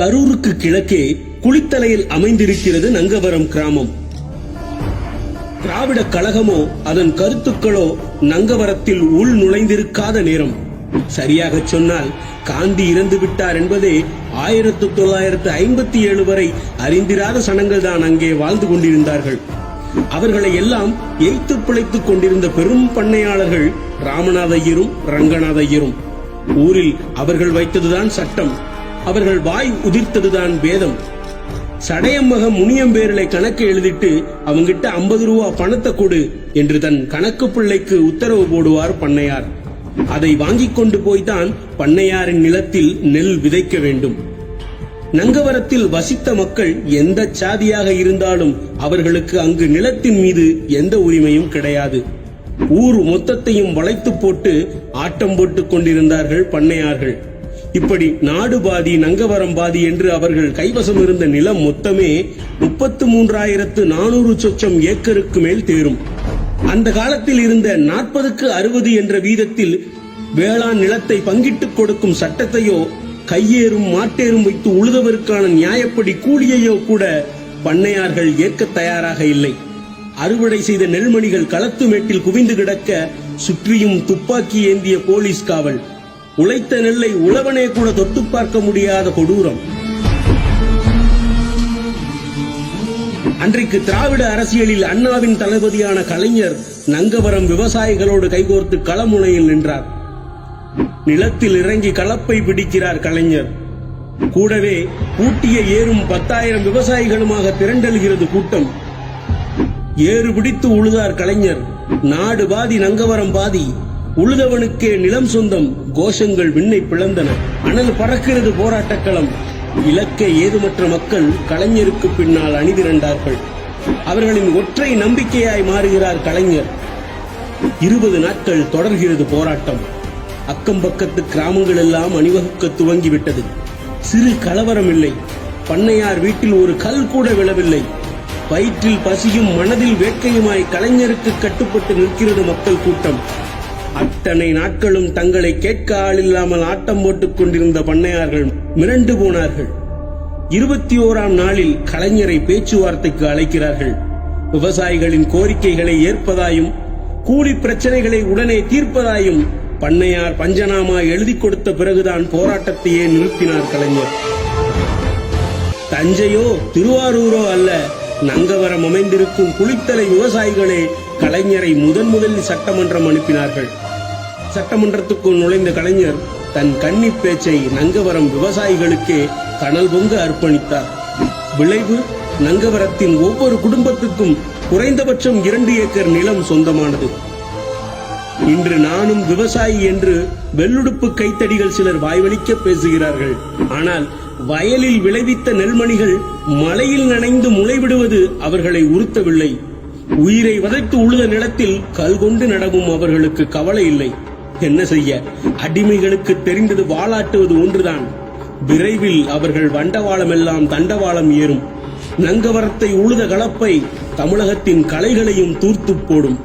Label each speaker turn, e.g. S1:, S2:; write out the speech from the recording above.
S1: கரூருக்கு கிழக்கே குளித்தலையில் அமைந்திருக்கிறது நங்கவரம் கிராமம். திராவிட கழகமோ அதன் கருத்துக்களோ நங்கவரத்தில் உள் நுழைந்திருக்காத நேரம். சரியாக சொன்னால் காந்தி இறந்து விட்டார் என்பதே ஆயிரத்து தொள்ளாயிரத்து ஐம்பத்தி ஏழு வரை அறிந்திராத சனங்கள் தான் அங்கே வாழ்ந்து கொண்டிருந்தார்கள். அவர்களை எல்லாம் எய்த்து பிழைத்துக் கொண்டிருந்த பெரும் பண்ணையாளர்கள் ராமநாத ஐயரும் ரங்கநாத ஐயரும் ஊரில் அவர்கள் வைத்ததுதான் சட்டம். அவர்கள் வாய் உதிர்த்ததுதான் வேதம். சடையம்மக முனியம்பேரலை கணக்கு எழுதிட்டு அவங்கிட்ட ஐம்பது ரூபா பணத்தை கொடு என்று தன் கணக்கு பிள்ளைக்கு உத்தரவு போடுவார் பண்ணையார். அதை வாங்கிக் கொண்டு போய்தான் பண்ணையாரின் நிலத்தில் நெல் விதைக்க வேண்டும். நங்கவரத்தில் வசித்த மக்கள் எந்த சாதியாக இருந்தாலும் அவர்களுக்கு அங்கு நிலத்தின் மீது எந்த உரிமையும் கிடையாது. ஊர் மொத்தத்தையும் வளைத்து போட்டு ஆட்டம் போட்டுக் கொண்டிருந்தார்கள் பண்ணையார்கள். இப்படி நாடு பாதி நங்கவரம் பாதி என்று அவர்கள் கைவசம் இருந்த நிலம் மொத்தமே முப்பத்து மூன்றாயிரத்து நானூறு சொச்சம் ஏக்கருக்கு மேல் தேரும். அந்த காலத்தில் இருந்த நாற்பதுக்கு அறுபது என்ற வீதத்தில் வேளாண் நிலத்தை பங்கிட்டுக் கொடுக்கும் சட்டத்தையோ கையேறும் மாட்டேறும் வைத்து உழுதவருக்கான நியாயப்படி கூலியையோ கூட பண்ணையார்கள் ஏற்க தயாராக இல்லை. அறுவடை செய்த நெல்மணிகள் களத்து மேட்டில் குவிந்து கிடக்க சுற்றியும் துப்பாக்கி ஏந்திய போலீஸ் காவல். உழைத்த நெல்லை உழவனே கூட தொட்டு பார்க்க முடியாத கொடூரம். அன்றைக்கு திராவிட அரசியலில் அண்ணாவின் தளபதியான கலைஞர் நங்கவரம் விவசாயிகளோடு கைகோர்த்து களமுனையில் நின்றார். நிலத்தில் இறங்கி களப்பை பிடிக்கிறார் கலைஞர். கூடவே கூட்டிய ஏறும் பத்தாயிரம் விவசாயிகளுமாக திரண்டல்கிறது கூட்டம். ஏறு பிடித்து உழுதார் கலைஞர். நாடு பாதி நங்கவரம் பாதி. உழுதவனுக்கே நிலம் சொந்தம் கோஷங்கள் விண்ணை பிளந்தன. அனல் பறக்கிறது போராட்டக்களம். இலக்கை ஏதுமற்ற மக்கள் கலைஞருக்கு பின்னால் அணிதிரண்டார்கள். அவர்களின் ஒற்றை நம்பிக்கையாய் மாறுகிறார் கலைஞர். இருபது நாட்கள் தொடர்கிறது போராட்டம். அக்கம் பக்கத்து கிராமங்கள் எல்லாம் அணிவகுக்க துவங்கிவிட்டது. சிறு கலவரம் இல்லை பண்ணையார் வீட்டில் ஒரு கல் கூட விழவில்லை. வயிற்றில் பசியும் மனதில் வேட்கையுமாய் கலைஞருக்கு கட்டுப்பட்டு நிற்கிறது மக்கள் கூட்டம். அத்தனை நாட்களும் தங்களை கேட்க ஆளில்லாமல் ஆட்டம் போட்டுக் கொண்டிருந்த பண்ணையார்கள் மிரண்டு போனார்கள். இருபத்தி ஓராம் நாளில் கலைஞரை பேச்சுவார்த்தைக்கு அழைக்கிறார்கள். விவசாயிகளின் கோரிக்கைகளை ஏற்பதாயும் கூலி பிரச்சனைகளை உடனே தீர்ப்பதாயும் பண்ணையார் பஞ்சனாமா எழுதி கொடுத்த பிறகுதான் போராட்டத்தையே நிறுத்தினார் கலைஞர். தஞ்சையோ திருவாரூரோ அல்ல நங்கவரம் அமைந்திருக்கும் குளித்தலை விவசாயிகளே கலைஞரை முதன் முதலில் சட்டமன்றம் அனுப்பினார்கள். சட்டமன்றத்துக்குள் நுழைந்த கலைஞர் தன் கன்னி பேச்சை நங்கவரம் விவசாயிகளுக்கே கனல் பொங்க அர்ப்பணித்தார். விளைவு நங்கவரத்தின் ஒவ்வொரு குடும்பத்துக்கும் குறைந்தபட்சம் இரண்டு ஏக்கர் நிலம் சொந்தமானது. இன்று நானும் விவசாயி என்று வெள்ளுடுப்பு கைத்தடிகள் சிலர் வாய்வழிக்க பேசுகிறார்கள். ஆனால் வயலில் விளைவித்த நெல்மணிகள் மலையில் நனைந்து முளைவிடுவது அவர்களை உறுத்தவில்லை. உயிரை வதைத்து உழுத நிலத்தில் கல் கொண்டு நடவும் அவர்களுக்கு கவலை இல்லை. என்ன செய்ய? அடிமைகளுக்கு தெரிந்தது வாளாட்டுவது ஒன்றுதான். விரைவில் அவர்கள் வண்டவாளம் எல்லாம் தண்டவாளம் ஏறும். நங்கவரத்தை உழுத கலப்பை தமிழகத்தின் கலைகளையும் தூர்த்து போடும்.